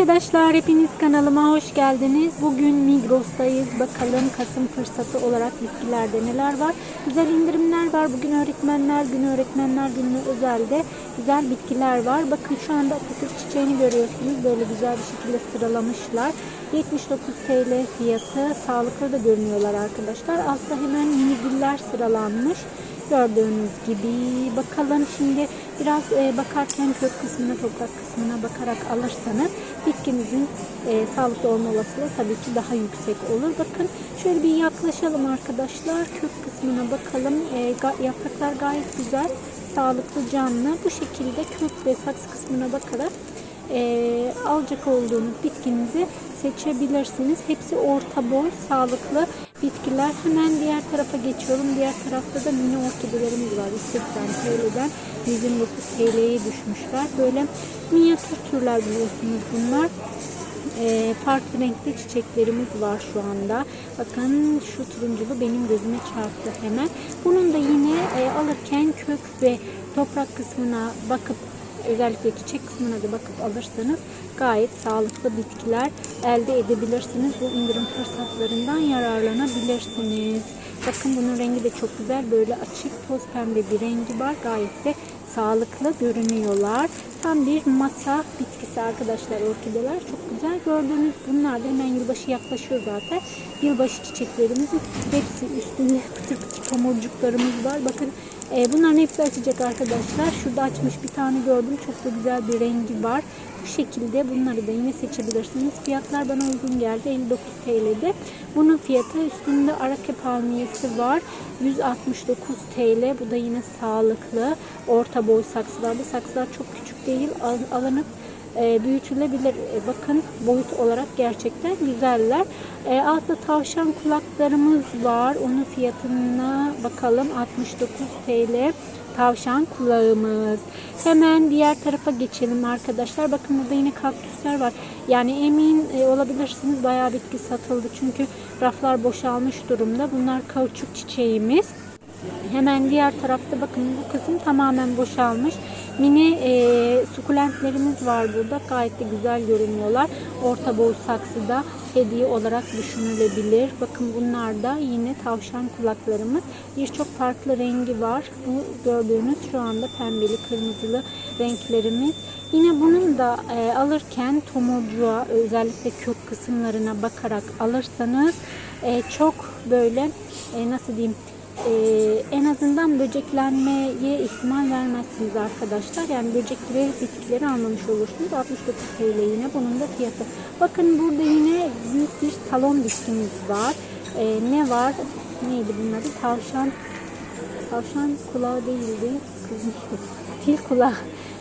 Arkadaşlar hepiniz kanalıma hoş geldiniz. Bugün Migros'tayız. Bakalım Kasım fırsatı olarak bitkilerde neler var. Güzel indirimler var. Bugün öğretmenler günü, öğretmenler günü özelde güzel bitkiler var. Bakın şu anda Atatürk çiçeğini görüyorsunuz. Böyle güzel bir şekilde sıralamışlar. 79 TL fiyatı. Sağlıklı da görünüyorlar arkadaşlar. Altta hemen mini güller sıralanmış. Gördüğünüz gibi bakalım şimdi biraz e, bakarken kök kısmına toprak kısmına bakarak alırsanız bitkinizin e, sağlıklı olma olasılığı tabii ki daha yüksek olur. Bakın şöyle bir yaklaşalım arkadaşlar kök kısmına bakalım E, ga- yapraklar gayet güzel sağlıklı canlı bu şekilde kök ve saksı kısmına bakarak e, alacak olduğunuz bitkinizi seçebilirsiniz. Hepsi orta boy, sağlıklı bitkiler. Hemen diğer tarafa geçiyorum. Diğer tarafta da mini orkidelerimiz var. 180 TL'den 129 TL'ye düşmüşler. Böyle minyatür türler biliyorsunuz bunlar. E, farklı renkli çiçeklerimiz var şu anda. Bakın şu turunculu benim gözüme çarptı hemen. Bunun da yine e, alırken kök ve toprak kısmına bakıp özellikle çiçek kısmına da bakıp alırsanız gayet sağlıklı bitkiler elde edebilirsiniz. Bu indirim fırsatlarından yararlanabilirsiniz. Bakın bunun rengi de çok güzel. Böyle açık toz pembe bir rengi var. Gayet de sağlıklı görünüyorlar. Tam bir masa bitkisi arkadaşlar orkideler. Çok güzel. Gördüğünüz bunlar da hemen yılbaşı yaklaşıyor zaten. Yılbaşı çiçeklerimizin hepsi üstünde pıtır pıtır tomurcuklarımız var. Bakın e, bunların hepsi açacak arkadaşlar. Şurada açmış bir tane gördüm. Çok da güzel bir rengi var. Bu şekilde bunları da yine seçebilirsiniz. Fiyatlar bana uygun geldi. 59 TL'de. Bunun fiyatı üstünde arake palmiyesi var. 169 TL. Bu da yine sağlıklı. Orta boy saksılarda. Saksılar çok küçük değil. Al- Alınıp e, büyütülebilir. E, bakın boyut olarak gerçekten güzeller. E, altta tavşan kulaklarımız var. Onun fiyatına bakalım 69 TL tavşan kulağımız. Hemen diğer tarafa geçelim arkadaşlar. Bakın burada yine kaktüsler var. Yani emin e, olabilirsiniz bayağı bitki satıldı. Çünkü raflar boşalmış durumda. Bunlar kauçuk çiçeğimiz. Hemen diğer tarafta bakın bu kısım tamamen boşalmış. Mini e, sukulentlerimiz var burada. Gayet de güzel görünüyorlar. Orta boy saksıda hediye olarak düşünülebilir. Bakın bunlar da yine tavşan kulaklarımız. Birçok farklı rengi var. Bu gördüğünüz şu anda pembeli, kırmızılı renklerimiz. Yine bunun da e, alırken tomurcuğa özellikle kök kısımlarına bakarak alırsanız e, çok böyle e, nasıl diyeyim ee, en azından böceklenmeye ihtimal vermezsiniz arkadaşlar. Yani böcekleri, bitkileri almamış olursunuz. 69 TL yine bunun da fiyatı. Bakın burada yine büyük bir salon bitkimiz var. Ee, ne var? Neydi bunun adı? Tavşan tavşan kulağı değildi. Fil kulağı.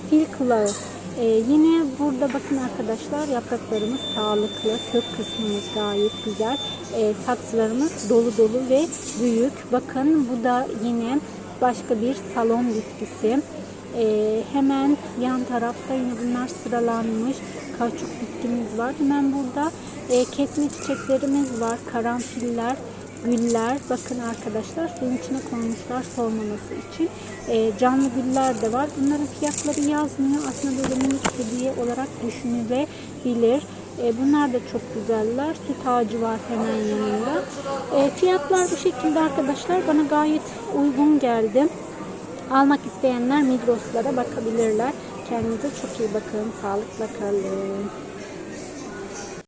Fil kulağı. Ee, yine burada bakın arkadaşlar yapraklarımız sağlıklı. Kök kısmımız gayet güzel. Ee, saksılarımız dolu dolu ve büyük. Bakın bu da yine başka bir salon bitkisi. Ee, hemen yan tarafta yine bunlar sıralanmış. Kauçuk bitkimiz var. Hemen burada e, kesme çiçeklerimiz var. Karanfiller güller. Bakın arkadaşlar suyun içine koymuşlar solmaması için. E, canlı güller de var. Bunların fiyatları yazmıyor. Aslında böyle minik hediye olarak düşünülebilir. E, bunlar da çok güzeller. Süt ağacı var hemen yanında. E, fiyatlar bu şekilde arkadaşlar. Bana gayet uygun geldi. Almak isteyenler Migros'lara bakabilirler. Kendinize çok iyi bakın. Sağlıkla kalın.